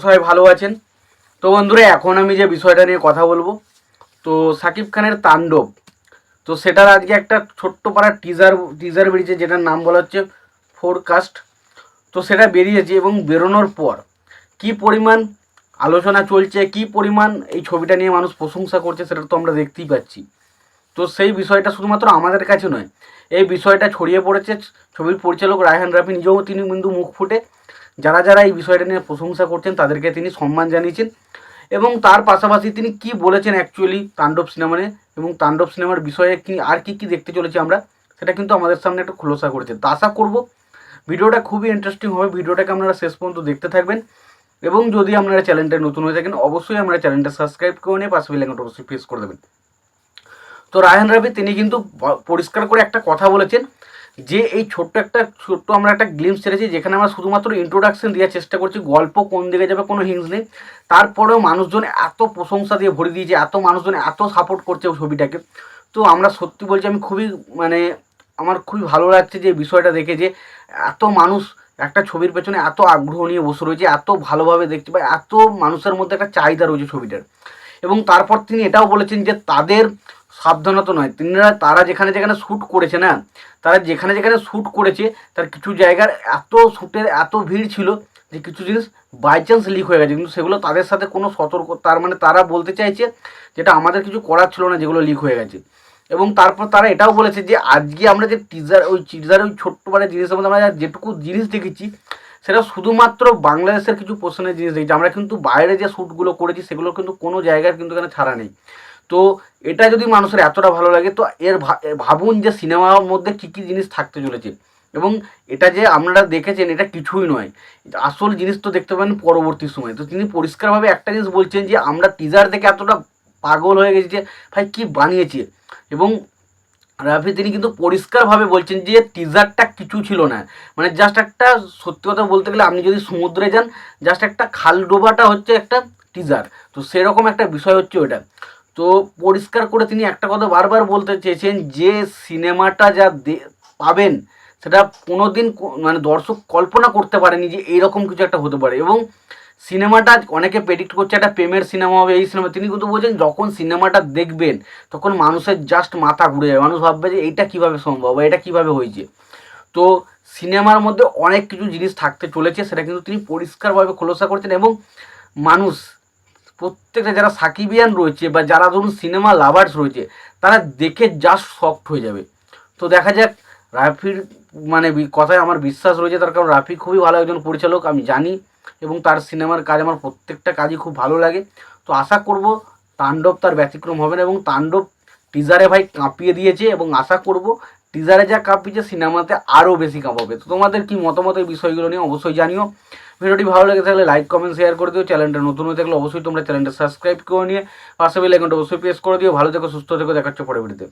সবাই ভালো আছেন। তো বন্ধুরা, এখন আমি যে বিষয়টা নিয়ে কথা বলব, তো সাকিব খানের তাণ্ডব। তো সেটার আজকে একটা ছোট্ট পাড়ার টিজার টিজার বেরিয়েছে, যেটার নাম বলা হচ্ছে ফোরকাস্ট তো সেটা বেরিয়েছে এবং বেরোনোর পর কি পরিমাণ আলোচনা চলছে, কি পরিমাণ এই ছবিটা নিয়ে মানুষ প্রশংসা করছে, সেটা তো আমরা দেখতেই পাচ্ছি। তো সেই বিষয়টা শুধুমাত্র আমাদের কাছে নয়, এই বিষয়টা ছড়িয়ে পড়েছে, ছবির পরিচালক রায়হান রাফি নিজেও তিনি কিন্তু মুখ ফুটে যারা যারা এই বিষয়টা নিয়ে প্রশংসা করছেন, তাদেরকে তিনি সম্মান জানিয়েছেন এবং তার পাশাপাশি তিনি কি বলেছেন অ্যাকচুয়ালি তাণ্ডব সিনেমা নিয়ে এবং তাণ্ডব সিনেমার বিষয়ে কি, আর কি কি দেখতে চলেছি আমরা, সেটা কিন্তু আমাদের সামনে একটু খোলসা করেছে। তা আশা করব ভিডিওটা খুবই ইন্টারেস্টিং হবে, ভিডিওটাকে আপনারা শেষ পর্যন্ত দেখতে থাকবেন এবং যদি আপনারা চ্যানেলটা নতুন হয়ে থাকেন, অবশ্যই আমরা চ্যানেলটা সাবস্ক্রাইব করে নিয়ে পাশে বেলাঙ্কটা অবশ্যই প্রেস করে দেবেন। তো রায়হান রাবি তিনি কিন্তু পরিষ্কার করে একটা কথা বলেছেন যে এই ছোট্ট একটা, ছোট্ট আমরা একটা গ্লিমস ছেড়েছি, যেখানে আমরা শুধুমাত্র ইন্ট্রোডাকশন দেওয়ার চেষ্টা করছি, গল্প কোন দিকে যাবে, কোনো হিংস নেই। তারপরেও মানুষজন এত প্রশংসা দিয়ে ভরে দিয়েছে, এত মানুষজন এত সাপোর্ট করছে ওই ছবিটাকে। তো আমরা সত্যি বলছি, আমি খুবই মানে আমার খুবই ভালো লাগছে যে বিষয়টা দেখে যে এত মানুষ একটা ছবির পেছনে এত আগ্রহ নিয়ে বসে রয়েছে, এত ভালোভাবে দেখছে বা এত মানুষের মধ্যে একটা চাহিদা রয়েছে ছবিটার। এবং তারপর তিনি এটাও বলেছেন যে তাদের সাবধানতা নয়। তিনারা, তারা যেখানে যেখানে শ্যুট করেছে না, তারা যেখানে যেখানে শ্যুট করেছে, তার কিছু জায়গার এত শ্যুটের এত ভিড় ছিল যে কিছু জিনিস বাই চান্স লিক হয়ে গেছে। কিন্তু সেগুলো তাদের সাথে কোনো সতর্ক, তার মানে তারা বলতে চাইছে যেটা আমাদের কিছু করার ছিল না, যেগুলো লিক হয়ে গেছে। এবং তারপর তারা এটাও বলেছে যে, আজকে আমরা যে টিজার ওই টিজার ওই ছোট্ট মানে জিনিসের মধ্যে আমরা যেটুকু জিনিস দেখেছি, সেটা শুধুমাত্র বাংলাদেশের কিছু পোর্শনের জিনিস দেখেছি। আমরা কিন্তু বাইরে যে শ্যুটগুলো করেছি সেগুলো কিন্তু কোনো জায়গার কিন্তু এখানে ছাড়া নেই। তো এটা যদি মানুষের এতটা ভালো লাগে, তো এর ভাবুন যে সিনেমার মধ্যে কী কী জিনিস থাকতে চলেছে। এবং এটা যে আপনারা দেখেছেন, এটা কিছুই নয়। আসল জিনিস তো দেখতে পাবেন পরবর্তী সময়। তো তিনি পরিষ্কারভাবে একটা জিনিস বলছেন যে, আমরা টিজার দেখে এতটা পাগল হয়ে গেছি যে, ভাই কী বানিয়েছে? এবং রাফি, তিনি কিন্তু পরিষ্কারভাবে বলছেন যে টিজারটা কিছু ছিল না। মানে জাস্ট একটা সত্যি কথা বলতে গেলে, আপনি যদি সমুদ্রে যান জাস্ট একটা খাল ডোবাটা হচ্ছে একটা টিজার তো সেরকম একটা বিষয় হচ্ছে ওটা। তো পরিষ্কার করে তিনি একটা কথা বারবার বলতে চেয়েছেন, যে সিনেমাটা যা পাবেন, সেটা কোনো দিন মানে দর্শক কল্পনা করতে পারেনি যে এইরকম কিছু একটা হতে পারে। এবং সিনেমাটা অনেকে প্রেডিক্ট করছে একটা প্রেমের সিনেমা হবে এই সিনেমা। তিনি কিন্তু বলছেন, যখন সিনেমাটা দেখবেন, তখন মানুষের জাস্ট মাথা ঘুরে যাবে। মানুষ ভাববে যে এইটা কীভাবে সম্ভব বা এটা কীভাবে হয়েছে। তো সিনেমার মধ্যে অনেক কিছু জিনিস থাকতে চলেছে, সেটা কিন্তু তিনি পরিষ্কারভাবে খোলসা করছেন এবং মানুষ প্রত্যেকটা যারা সাকিবিয়ান রয়েছে বা যারা ধরুন সিনেমা লাভার্স রয়েছে, তারা দেখে জাস্ট শক্ট হয়ে যাবে। তো দেখা যাক, রাফির মানে কথায় আমার বিশ্বাস রয়েছে, তার কারণ রাফি খুবই ভালো একজন পরিচালক, আমি জানি, এবং তার সিনেমার কাজ আমার প্রত্যেকটা কাজই খুব ভালো লাগে। তো আশা করব তাণ্ডব তার ব্যতিক্রম হবে না, এবং তাণ্ডব টিজারে ভাই কাঁপিয়ে দিয়েছে, এবং আশা করব টিজারে যা কাঁপিয়েছে সিনেমাতে আরও বেশি কাঁপাবে। তো তোমাদের কি মতামত এই বিষয়গুলো নিয়ে অবশ্যই জানিও। ভিডিওটি ভালো লেগে থাকলে লাইক কমেন্ট শেয়ার করে দিও। চ্যানেলটা নতুন হয়ে থাকলে অবশ্যই তোমরা চ্যানেলটা সাবস্ক্রাইব করে নিয়ে পাশে বেল অবশ্যই প্রেস করে দিও। ভালো থেকো, সুস্থ থেকো, দেখাচ্ছ পরে ভিডিওতে